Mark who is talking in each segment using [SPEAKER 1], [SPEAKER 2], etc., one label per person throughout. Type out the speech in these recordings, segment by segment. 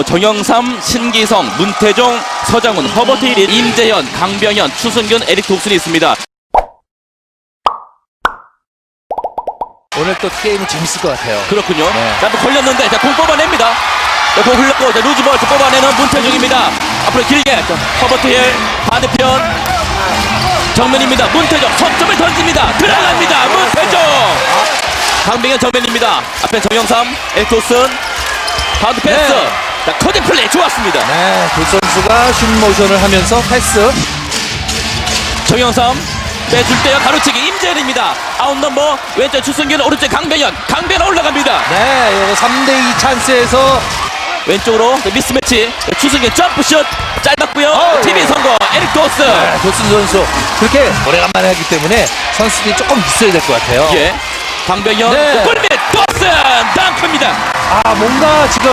[SPEAKER 1] 뭐 정영삼, 신기성, 문태종, 서장훈, 허버트 힐, 임재현, 강병현, 추승균, 에릭 독순이 있습니다.
[SPEAKER 2] 오늘 또 게임은 재밌을 것 같아요.
[SPEAKER 1] 그렇군요.
[SPEAKER 2] 네.
[SPEAKER 1] 자, 한번 걸렸는데, 자, 공 뽑아냅니다. 자, 공 흘렸고, 자, 루즈볼 자, 뽑아내는 문태종입니다. 앞으로 길게, 자, 허버트 힐, 반대편. 정면입니다. 문태종, 석점을 던집니다. 들어갑니다. 문태종! 강병현 정면입니다. 앞에 정영삼, 에토슨, 바운드 패스.
[SPEAKER 2] 네.
[SPEAKER 1] 자, 커팅 플레이 좋았습니다.
[SPEAKER 2] 네, 두 선수가 슛 모션을 하면서 패스.
[SPEAKER 1] 정영삼 빼줄 때요 가로치기 임재현입니다 아웃 넘버 왼쪽 추승균 오른쪽 강병현 강병현 올라갑니다
[SPEAKER 2] 네, 이거 3대2 찬스에서
[SPEAKER 1] 왼쪽으로 미스매치 추승균 점프슛 짧았고요. TV 성공 에릭 도스
[SPEAKER 2] 네, 조슨 선수 그렇게 오래간만에 하기 때문에 선수들이 조금 있어야 될 것 같아요.
[SPEAKER 1] 예 강병현
[SPEAKER 2] 네.
[SPEAKER 1] 골밑 도스 덩크입니다
[SPEAKER 2] 아, 뭔가 지금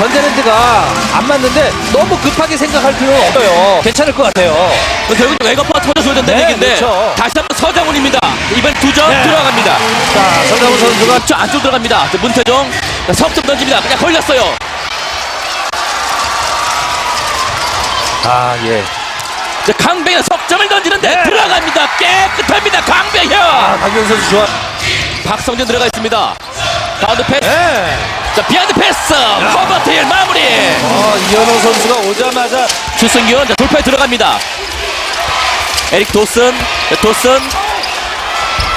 [SPEAKER 2] 전자랜드가 안 맞는데 너무 급하게 생각할 필요는 없어요. 괜찮을 것 같아요.
[SPEAKER 1] 결국 외곽파 터져서 던
[SPEAKER 2] 네,
[SPEAKER 1] 대기인데
[SPEAKER 2] 그렇죠.
[SPEAKER 1] 다시 한번 서장훈입니다 이번 두점
[SPEAKER 2] 네.
[SPEAKER 1] 들어갑니다
[SPEAKER 2] 자, 서장훈 선수가
[SPEAKER 1] 저 안쪽 들어갑니다 자, 문태종 자, 석점 던집니다 그냥 걸렸어요
[SPEAKER 2] 아, 예.
[SPEAKER 1] 자, 강병현 석점을 던지는데
[SPEAKER 2] 네.
[SPEAKER 1] 들어갑니다 깨끗합니다 강병현
[SPEAKER 2] 아, 박영 선수 좋아.
[SPEAKER 1] 박성준 들어가 있습니다. 바운드 패스.
[SPEAKER 2] 네.
[SPEAKER 1] 자, 비하인드 패스. 허버트 힐 마무리.
[SPEAKER 2] 어, 이현호 선수가 오자마자
[SPEAKER 1] 주승균 자, 돌파에 들어갑니다. 에릭 도슨. 자, 도슨.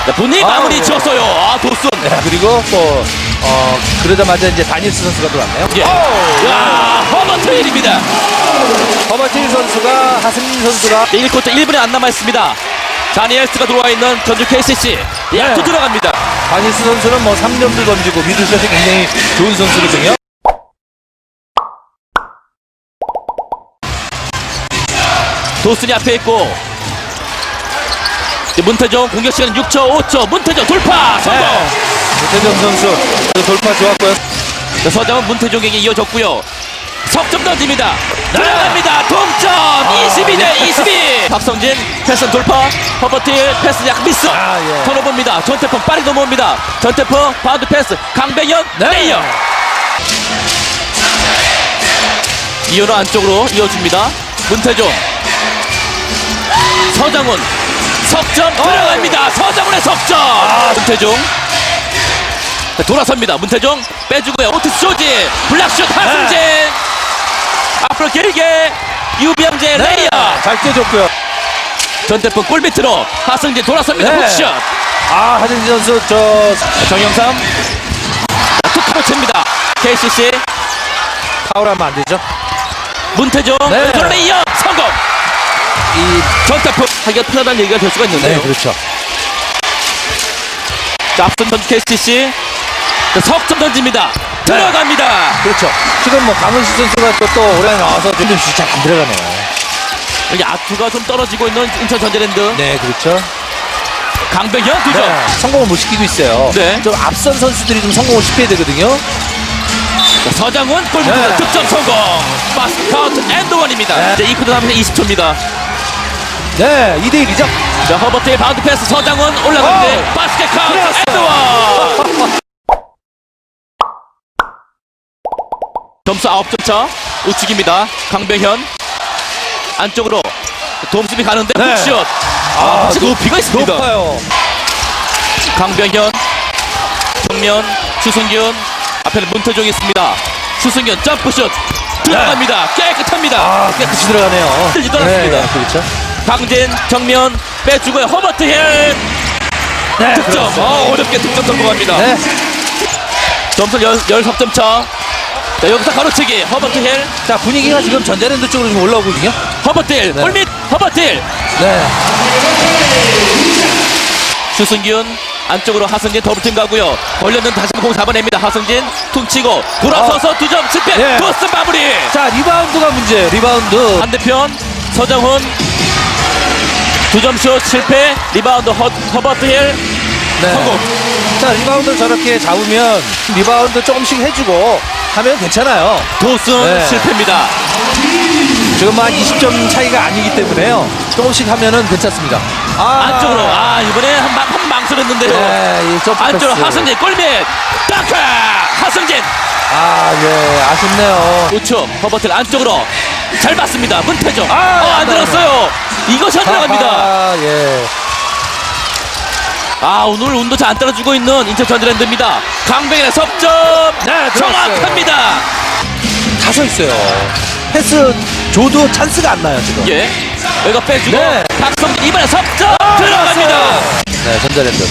[SPEAKER 1] 자, 분위
[SPEAKER 2] 아,
[SPEAKER 1] 마무리
[SPEAKER 2] 예.
[SPEAKER 1] 지었어요. 아, 도슨.
[SPEAKER 2] 네, 그리고 또 어, 그러자마자 이제 다니엘스 선수가 들어왔네요.
[SPEAKER 1] 예.
[SPEAKER 2] 오!
[SPEAKER 1] 야, 허버트 힐입니다.
[SPEAKER 2] 허버틴 선수가 하승민 선수가
[SPEAKER 1] 1쿼터 1분에 안 남아 있습니다. 자니엘스가 들어와 있는 전주 KCC. 야투
[SPEAKER 2] 네.
[SPEAKER 1] 들어갑니다.
[SPEAKER 2] 다니엘스 선수는 뭐 3점도 던지고 미들샷이 굉장히 좋은 선수거든요.
[SPEAKER 1] 도슨이 앞에 있고. 문태종 공격 시간 6초, 5초. 문태종 돌파 성공.
[SPEAKER 2] 네. 조태정 선수 돌파 좋았고요.
[SPEAKER 1] 자, 서장은 문태종에게 이어졌고요. 석점 던집니다. 들어갑니다. 동점 22대 22. 박성진 패스 돌파. 허버트 패스 약 미스.
[SPEAKER 2] 아, 예.
[SPEAKER 1] 턴오버입니다. 전태풍 빠르게 넘어옵니다. 전태풍 바운드 패스. 강백현
[SPEAKER 2] 네.
[SPEAKER 1] 레이어. 이현우 안쪽으로 이어줍니다. 문태종. 서장훈. 석점 들어갑니다. 서장훈의 석점. 문태종. 자, 돌아섭니다. 문태종 빼주고요. 오투스 조지 블락슛 하승진 앞으로 길게 유병재 레이어
[SPEAKER 2] 잘 뛰어줬고요.
[SPEAKER 1] 전태풍 골밑으로 하승진 돌아섭니다.
[SPEAKER 2] 네.
[SPEAKER 1] 훅슛
[SPEAKER 2] 아, 하승민 선수 저
[SPEAKER 1] 정영삼 자, 툭하고 칩니다. KCC
[SPEAKER 2] 파울하면 안 되죠.
[SPEAKER 1] 문태종
[SPEAKER 2] 네.
[SPEAKER 1] 왼손 레이어 성공
[SPEAKER 2] 이
[SPEAKER 1] 전태풍 하기가 편하다는 얘기가 될 수가 있는데요.
[SPEAKER 2] 네, 그렇죠.
[SPEAKER 1] 자, 앞선 전주 KCC 자, 석점 던집니다. 들어갑니다.
[SPEAKER 2] 그렇죠. 지금 뭐 강은수 선수가 또, 또 올해 나와서 좀 잘안 들어가네요.
[SPEAKER 1] 여기 아투가 좀 떨어지고 있는 인천 전자랜드
[SPEAKER 2] 네, 그렇죠.
[SPEAKER 1] 강백현 두 점
[SPEAKER 2] 네, 성공을 못 시키고 있어요.
[SPEAKER 1] 네.
[SPEAKER 2] 좀 앞선 선수들이 좀 성공을 시켜야 되거든요.
[SPEAKER 1] 자, 서장훈 골밑
[SPEAKER 2] 네.
[SPEAKER 1] 득점 성공 바스 카운트 엔드원입니다
[SPEAKER 2] 네.
[SPEAKER 1] 이제 이쿠드 남은 20초입니다
[SPEAKER 2] 네, 2대 1이죠.
[SPEAKER 1] 자 허버트의 바운드 패스 서장훈 올라가는데
[SPEAKER 2] 오!
[SPEAKER 1] 바스켓 카운트
[SPEAKER 2] 들어갔어.
[SPEAKER 1] 엔드원 점수 9점 차 우측입니다 강병현 안쪽으로 돔수비 가는데
[SPEAKER 2] 네.
[SPEAKER 1] 훅슛 아,
[SPEAKER 2] 아,
[SPEAKER 1] 확실히
[SPEAKER 2] 높-
[SPEAKER 1] 높이가 있습니다
[SPEAKER 2] 높아요.
[SPEAKER 1] 강병현 정면 추승균 앞에는 문태종이 있습니다 추승균 점프슛 들어갑니다 깨끗합니다
[SPEAKER 2] 아, 깨끗이 들어가네요.
[SPEAKER 1] 들지 않았습니다.
[SPEAKER 2] 네, 그렇죠.
[SPEAKER 1] 강진 정면 빼주고요 허버트 힐
[SPEAKER 2] 네,
[SPEAKER 1] 득점. 어, 어렵게 득점 성공합니다
[SPEAKER 2] 네.
[SPEAKER 1] 점수 13점 차 자, 여기서 가로치기 허버트 힐
[SPEAKER 2] 자, 분위기가 지금 전자랜드 쪽으로 좀 올라오거든요.
[SPEAKER 1] 허버트 힐
[SPEAKER 2] 네.
[SPEAKER 1] 골밑 허버트 힐
[SPEAKER 2] 네.
[SPEAKER 1] 추승균 안쪽으로 하승진 더블팀 가고요 걸렸는 다시 공 잡아냅니다 하승진 퉁치고 돌아서서 두 점 실패
[SPEAKER 2] 네.
[SPEAKER 1] 토스 마무리
[SPEAKER 2] 자, 리바운드가 문제. 리바운드.
[SPEAKER 1] 반대편 서정훈 두 점 슛 실패 리바운드 허, 허버트 힐
[SPEAKER 2] 네.
[SPEAKER 1] 성공
[SPEAKER 2] 자, 리바운드 저렇게 잡으면 리바운드 조금씩 해주고 하면 괜찮아요.
[SPEAKER 1] 도승
[SPEAKER 2] 네.
[SPEAKER 1] 실패입니다
[SPEAKER 2] 지금 한 20점 차이가 아니기 때문에요. 조금씩 하면은 괜찮습니다. 아,
[SPEAKER 1] 안쪽으로 아 이번에 한, 방- 한 망설였는데요
[SPEAKER 2] 네, 이
[SPEAKER 1] 안쪽으로
[SPEAKER 2] 패스.
[SPEAKER 1] 하승진 골밑 덩크 하승진
[SPEAKER 2] 아, 예, 아쉽네요.
[SPEAKER 1] 우측 허버트를 안쪽으로 잘 봤습니다. 문태종.
[SPEAKER 2] 아,
[SPEAKER 1] 어, 안
[SPEAKER 2] 안
[SPEAKER 1] 들었어요. 이것이 안 들어갑니다.
[SPEAKER 2] 아, 예.
[SPEAKER 1] 아 오늘 운도 잘안 따라주고 있는 인천 전자랜드입니다. 강백의 석점
[SPEAKER 2] 네.
[SPEAKER 1] 정확합니다.
[SPEAKER 2] 다 서 있어요. 패스 줘도 찬스가 안 나요, 지금.
[SPEAKER 1] 예, 외곽 빼주고
[SPEAKER 2] 네.
[SPEAKER 1] 박성진 이번에 석점 들어갑니다.
[SPEAKER 2] 네, 전자랜드.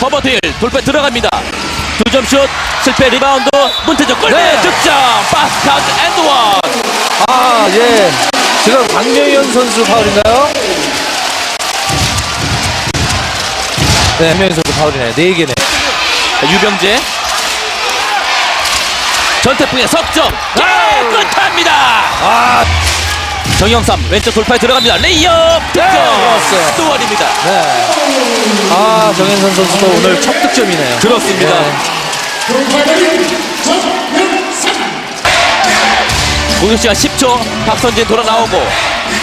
[SPEAKER 1] 허버트 힐 돌파 들어갑니다. 두 점 슛 실패 리바운드 문태종 골대
[SPEAKER 2] 네.
[SPEAKER 1] 득점 카운트 앤드원
[SPEAKER 2] 아, 예. 지금 박명현 선수 파울인가요? 네, 박명현 선수 파울이네. 네 개네.
[SPEAKER 1] 유병재 전태풍의 석점 깨끗합니다.
[SPEAKER 2] 아,
[SPEAKER 1] 정영삼 왼쪽 돌파에 들어갑니다. 레이업 득점
[SPEAKER 2] 들어갔어요.
[SPEAKER 1] 스토원입니다.
[SPEAKER 2] 네. 아, 정현선 선수도 오늘 첫 득점이네요.
[SPEAKER 1] 그렇습니다.
[SPEAKER 2] 네.
[SPEAKER 1] 공격 시간 10초 박선진 돌아 나오고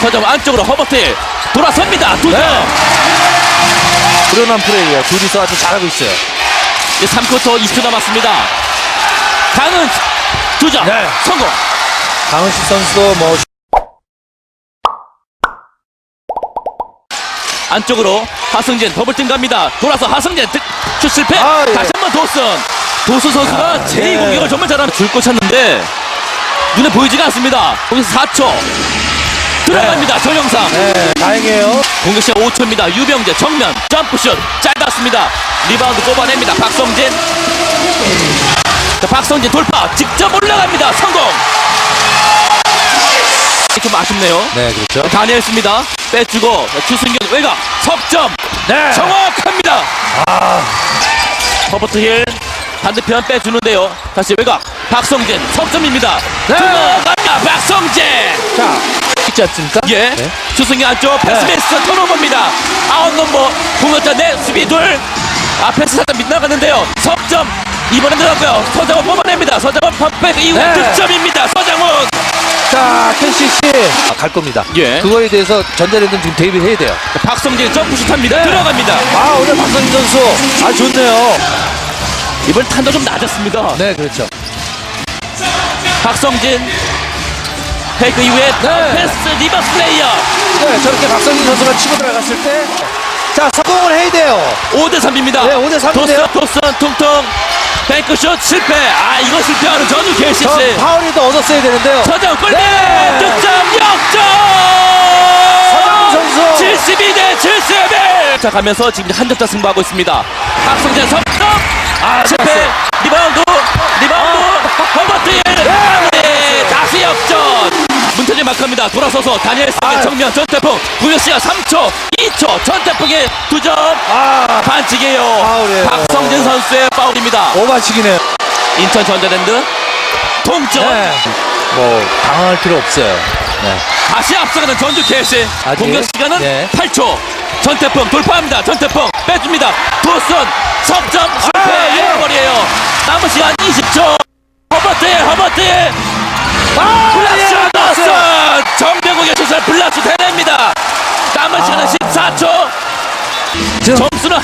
[SPEAKER 1] 서점 안쪽으로 허버트 힐 돌아섭니다. 두 점.
[SPEAKER 2] 네. 불연한 플레이예요. 둘이서 아주 잘하고 있어요.
[SPEAKER 1] 이제 3쿼터 20초 남았습니다. 강은 두점
[SPEAKER 2] 네.
[SPEAKER 1] 성공.
[SPEAKER 2] 강은식 선수도 뭐
[SPEAKER 1] 안쪽으로 하승진 더블팀 갑니다. 돌아서 하승진 득, 슛 실패.
[SPEAKER 2] 아, 예.
[SPEAKER 1] 다시 한번 도슨. 도수 선수가
[SPEAKER 2] 아,
[SPEAKER 1] 제2
[SPEAKER 2] 예.
[SPEAKER 1] 공격을 정말 잘하는 줄곧 찼는데 눈에 보이지가 않습니다. 거기서 4초 들어갑니다. 정영상.
[SPEAKER 2] 네, 다행이에요.
[SPEAKER 1] 공격 시간 5초입니다. 유병재 정면 점프슛 짧았습니다. 리바운드 뽑아냅니다. 박성진. 자, 박성진 돌파 직접 올라갑니다. 성공. 좀 아쉽네요.
[SPEAKER 2] 네, 그렇죠.
[SPEAKER 1] 다니엘스입니다. 빼주고 자, 추승균 외곽 석점
[SPEAKER 2] 네.
[SPEAKER 1] 정확합니다. 허버트 힐 반대편 빼주는데요. 다시 외곽 박성진 석점입니다.
[SPEAKER 2] 네.
[SPEAKER 1] 들어갑니다. 박성진.
[SPEAKER 2] 자, 있지 않습니까?
[SPEAKER 1] 예.
[SPEAKER 2] 네.
[SPEAKER 1] 추승균 안쪽 패스미스 턴오버입니다. 아웃 넘버 공격자 내 수비 둘. 아 패스 살짝 빗나갔는데요. 석점 이번엔 들어갔고요. 서장훈 뽑아냅니다. 서장훈 팝백 이후에
[SPEAKER 2] 네.
[SPEAKER 1] 득점입니다. 서장훈.
[SPEAKER 2] 자, KCC 아, 갈 겁니다.
[SPEAKER 1] 예.
[SPEAKER 2] 그거에 대해서 전자랜드는 지금 대비를 해야 돼요.
[SPEAKER 1] 박성진 점프슛 합니다.
[SPEAKER 2] 네.
[SPEAKER 1] 들어갑니다.
[SPEAKER 2] 아, 오늘 박성진 선수 아 좋네요.
[SPEAKER 1] 이번 탄도 좀 낮았습니다.
[SPEAKER 2] 네, 그렇죠.
[SPEAKER 1] 박성진 페이크 이후에
[SPEAKER 2] 네.
[SPEAKER 1] 패스 리버스 플레이어
[SPEAKER 2] 네, 저렇게 박성진 선수가 치고 들어갔을 때 자, 성공을 해야 돼요.
[SPEAKER 1] 5대 3입니다.
[SPEAKER 2] 네, 5대 3 인데요.
[SPEAKER 1] 도슨 도슨 퉁퉁 페이크슛 실패. 아 이거 실패하는
[SPEAKER 2] 저
[SPEAKER 1] KCC.
[SPEAKER 2] 파울이 더 얻었어야 되는데요.
[SPEAKER 1] 서장 골대
[SPEAKER 2] 네.
[SPEAKER 1] 득점
[SPEAKER 2] 서장
[SPEAKER 1] 역전.
[SPEAKER 2] 선수.
[SPEAKER 1] 72대 71. 자 가면서 지금 한 점차 승부하고 있습니다. 박성진 석점
[SPEAKER 2] 아,
[SPEAKER 1] 실패. 리바운드 마크입니다. 돌아서서 다니엘 스의
[SPEAKER 2] 아.
[SPEAKER 1] 정면 전태풍 구현 씨가 3초 2초 전태풍의 2점
[SPEAKER 2] 아,
[SPEAKER 1] 반칙이에요.
[SPEAKER 2] 파울이에요.
[SPEAKER 1] 박성진 선수의 파울입니다.
[SPEAKER 2] 오바치기네요.
[SPEAKER 1] 인천 전자랜드 동점
[SPEAKER 2] 네. 뭐 당황할 필요 없어요. 네.
[SPEAKER 1] 다시 앞서가는 전주 KC
[SPEAKER 2] 아직?
[SPEAKER 1] 공격 시간은
[SPEAKER 2] 네.
[SPEAKER 1] 8초 전태풍 돌파합니다 전태풍 빼줍니다 두손 석점 실패
[SPEAKER 2] 아, 예.
[SPEAKER 1] 에어볼이에요 남은 시간 20초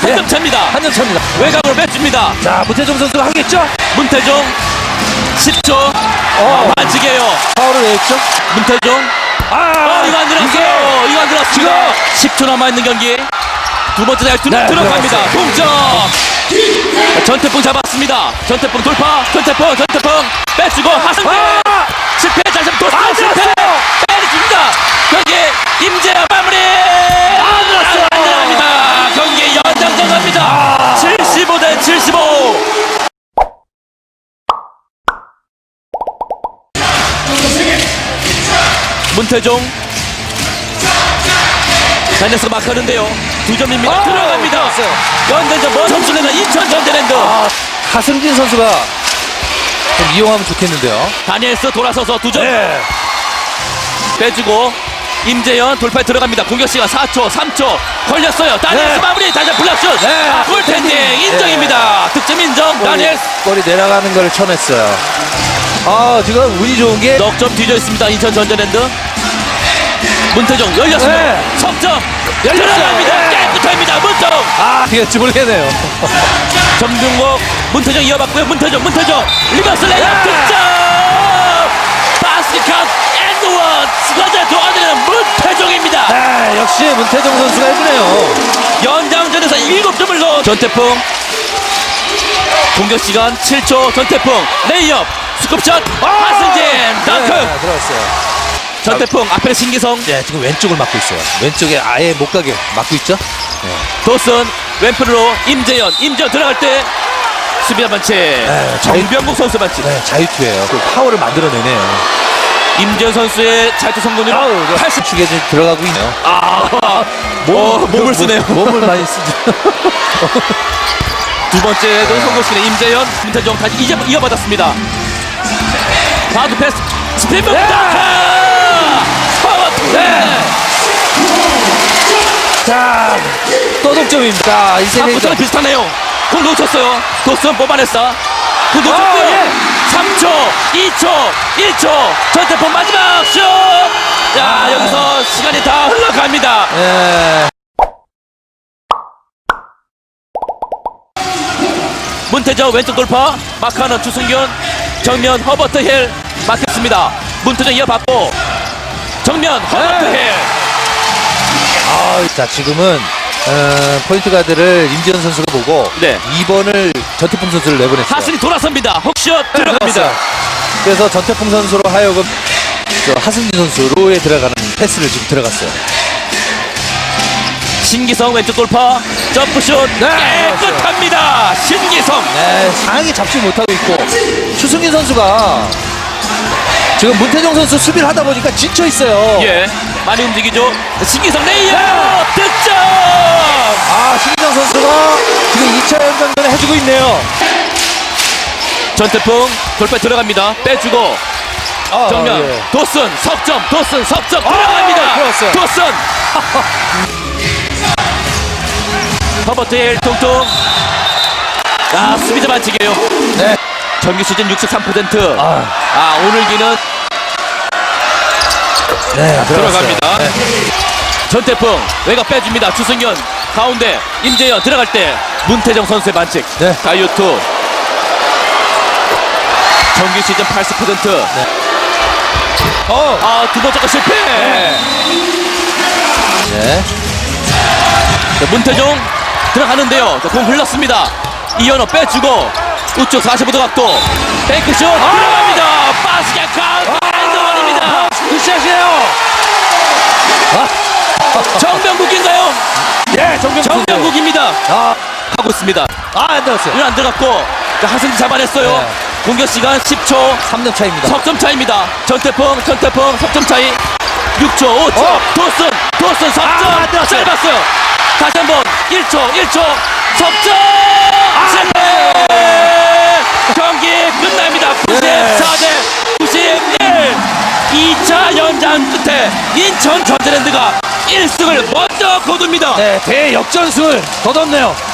[SPEAKER 2] 지금
[SPEAKER 1] 점수는 한
[SPEAKER 2] 예.
[SPEAKER 1] 점 차입니다
[SPEAKER 2] 한 점 차입니다.
[SPEAKER 1] 외곽으로 빼줍니다
[SPEAKER 2] 자, 무태종 선수가 하겠죠?
[SPEAKER 1] 문태종 10초
[SPEAKER 2] 어,
[SPEAKER 1] 반칙이에요
[SPEAKER 2] 파울을 왜 했죠?
[SPEAKER 1] 문태종
[SPEAKER 2] 아,
[SPEAKER 1] 어, 이거 안 들었어요. 이거 안 들었습니다. 10초 남아 있는 경기. 두 번째 날투는
[SPEAKER 2] 네,
[SPEAKER 1] 들어갑니다. 동점. 전태풍 잡았습니다. 전태풍 돌파. 전태풍, 전태풍. 빼주고 하승빈.
[SPEAKER 2] 아!
[SPEAKER 1] 실패. 다시 한번 도스
[SPEAKER 2] 안
[SPEAKER 1] 실패.
[SPEAKER 2] 들었어요.
[SPEAKER 1] 빼줍니다. 경기 임재야 마무리. 안
[SPEAKER 2] 들었어요.
[SPEAKER 1] 안 들어갑니다. 경기 연장전 갑니다. 75 대 75. 문태종 다이너스가 막하는데요 두 점입니다
[SPEAKER 2] 아,
[SPEAKER 1] 들어갑니다. 연장전 먼 점수 내는 인천 전자랜드
[SPEAKER 2] 아, 하승진 선수가 좀 이용하면 좋겠는데요.
[SPEAKER 1] 다니엘스 돌아서서 두 점
[SPEAKER 2] 네.
[SPEAKER 1] 빼주고 임재현 돌파에 들어갑니다 공격 시간 4초 3초 걸렸어요 다니엘스
[SPEAKER 2] 네.
[SPEAKER 1] 마무리 다시 블락슛
[SPEAKER 2] 네.
[SPEAKER 1] 아, 골텐딩 인정입니다 득점 인정 다니엘스
[SPEAKER 2] 볼이 내려가는 걸 쳐냈어요. 아, 지금 운이 좋은 게
[SPEAKER 1] 넉점 뒤져 있습니다 인천 전자랜드 문태종 열렸습니다.
[SPEAKER 2] 네.
[SPEAKER 1] 석점. 들어갑니다.
[SPEAKER 2] 네.
[SPEAKER 1] 깨끗합니다. 문태종
[SPEAKER 2] 아, 이겼지 모르겠네요.
[SPEAKER 1] 정중국 문태종 이어봤고요. 문태종 문태종 리버스 레이업
[SPEAKER 2] 네.
[SPEAKER 1] 득점 바스켓 스쿼드 도와드리는 문태종입니다.
[SPEAKER 2] 아, 역시 문태종 선수가 해주네요.
[SPEAKER 1] 연장전에서 7점을 넣은 전태풍 공격 시간 7초 전태풍 레이업 스쿱샷 하승진 덩크
[SPEAKER 2] 네, 들어갔어요.
[SPEAKER 1] 전태풍 앞에 신기성
[SPEAKER 2] 네, 지금 왼쪽을 막고 있어요. 왼쪽에 아예 못 가게 막고 있죠?
[SPEAKER 1] 도슨 왼편으로 임재현 임재현 들어갈 때 수비자 반칙
[SPEAKER 2] 네,
[SPEAKER 1] 정병국 선수 반칙
[SPEAKER 2] 네, 자유투예요. 그 파워를 만들어내네요.
[SPEAKER 1] 임재현 선수의 자유투 성공률
[SPEAKER 2] 아우,
[SPEAKER 1] 80
[SPEAKER 2] 축에 좀 들어가고 있네요.
[SPEAKER 1] 아, 어, 몸을 쓰네요
[SPEAKER 2] 몸을 많이 쓰죠.
[SPEAKER 1] 두 번째도 성공시키는 임재현 문태종 다시 이제 이어받았습니다 바드 패스 스피드
[SPEAKER 2] 네.
[SPEAKER 1] 덩크 파워 투
[SPEAKER 2] 자, 또 동점입니다. 이
[SPEAKER 1] 삼구전
[SPEAKER 2] 세네전.
[SPEAKER 1] 비슷하네요. 공 놓쳤어요. 도슨 뽑아냈어. 공 놓쳤고요.
[SPEAKER 2] 아, 예.
[SPEAKER 1] 3초, 2초, 1초. 전태폰 마지막 슛. 자
[SPEAKER 2] 아.
[SPEAKER 1] 여기서 시간이 다 흘러갑니다.
[SPEAKER 2] 예.
[SPEAKER 1] 문태정 왼쪽 돌파. 마크하는 주승균. 정면 허버트 힐 막혔습니다. 문태정 이어받고 정면 허버트
[SPEAKER 2] 네.
[SPEAKER 1] 힐.
[SPEAKER 2] 아, 자, 지금은 어, 포인트 가드를 임지현 선수가 보고
[SPEAKER 1] 네.
[SPEAKER 2] 2번을 전태풍 선수를 내보냈어요.
[SPEAKER 1] 하슬이 돌아섭니다. 훅슛 들어갑니다.
[SPEAKER 2] 들어갔어요. 그래서 전태풍 선수로 하여금 저 하승진 선수로에 들어가는 패스를 지금 들어갔어요.
[SPEAKER 1] 신기성 왼쪽 돌파. 점프슛
[SPEAKER 2] 네.
[SPEAKER 1] 깨끗합니다. 신기성.
[SPEAKER 2] 네, 상황이 잡지 못하고 있고 추승민 선수가 지금 문태정 선수 수비를 하다 보니까 지쳐 있어요.
[SPEAKER 1] 예, 많이 움직이죠. 신기성 레이어
[SPEAKER 2] 네.
[SPEAKER 1] 득점.
[SPEAKER 2] 아, 신기정 선수가 지금 2차 연장전에 해주고 있네요.
[SPEAKER 1] 전태풍 돌파 들어갑니다. 빼주고
[SPEAKER 2] 아,
[SPEAKER 1] 정면
[SPEAKER 2] 예.
[SPEAKER 1] 도슨 석점 도슨 석점
[SPEAKER 2] 아,
[SPEAKER 1] 들어갑니다.
[SPEAKER 2] 들어갔어요.
[SPEAKER 1] 도슨. 허버트 힐 통통. 아 수비자 반칙이에요.
[SPEAKER 2] 네.
[SPEAKER 1] 정규 시즌 63%. 아,
[SPEAKER 2] 아,
[SPEAKER 1] 오늘 기는
[SPEAKER 2] 네,
[SPEAKER 1] 들어갑니다.
[SPEAKER 2] 네.
[SPEAKER 1] 전태풍 외곽 빼줍니다. 주승현 가운데 임재현 들어갈 때 문태정 선수의 반칙.
[SPEAKER 2] 네.
[SPEAKER 1] 다이어트 정규 시즌 80%.
[SPEAKER 2] 어,
[SPEAKER 1] 아, 두 번째 거 실패.
[SPEAKER 2] 네.
[SPEAKER 1] 자, 문태종 들어가는데요. 자, 공 흘렀습니다. 이현호 빼주고 우측 45도 각도 페이크슛 들어갑니다. 바스켓 카운트 엔드원입니다.
[SPEAKER 2] 굿샷이에요.
[SPEAKER 1] 정병국인가요?
[SPEAKER 2] 예, 정병
[SPEAKER 1] 정병국입니다.
[SPEAKER 2] 아,
[SPEAKER 1] 하고 있습니다.
[SPEAKER 2] 아, 안 들었어요.
[SPEAKER 1] 이안 들어갔고 자, 하승진 잡아냈어요.
[SPEAKER 2] 네.
[SPEAKER 1] 공격 시간 10초.
[SPEAKER 2] 3점 차입니다.
[SPEAKER 1] 석점 차입니다. 전태풍, 전태풍, 석점 차이. 6초, 5초.
[SPEAKER 2] 어.
[SPEAKER 1] 도슨, 도슨 석점.
[SPEAKER 2] 아, 안 들어갔어요.
[SPEAKER 1] 짧았어요. 다시 한 번. 1초, 1초. 석점!
[SPEAKER 2] 아,
[SPEAKER 1] 실패! 경기 끝납니다. 94대 91. 2차 연장 끝에 인천 전자랜드가 1승을 먼저 거둡니다.
[SPEAKER 2] 네, 대역전승을 거뒀네요.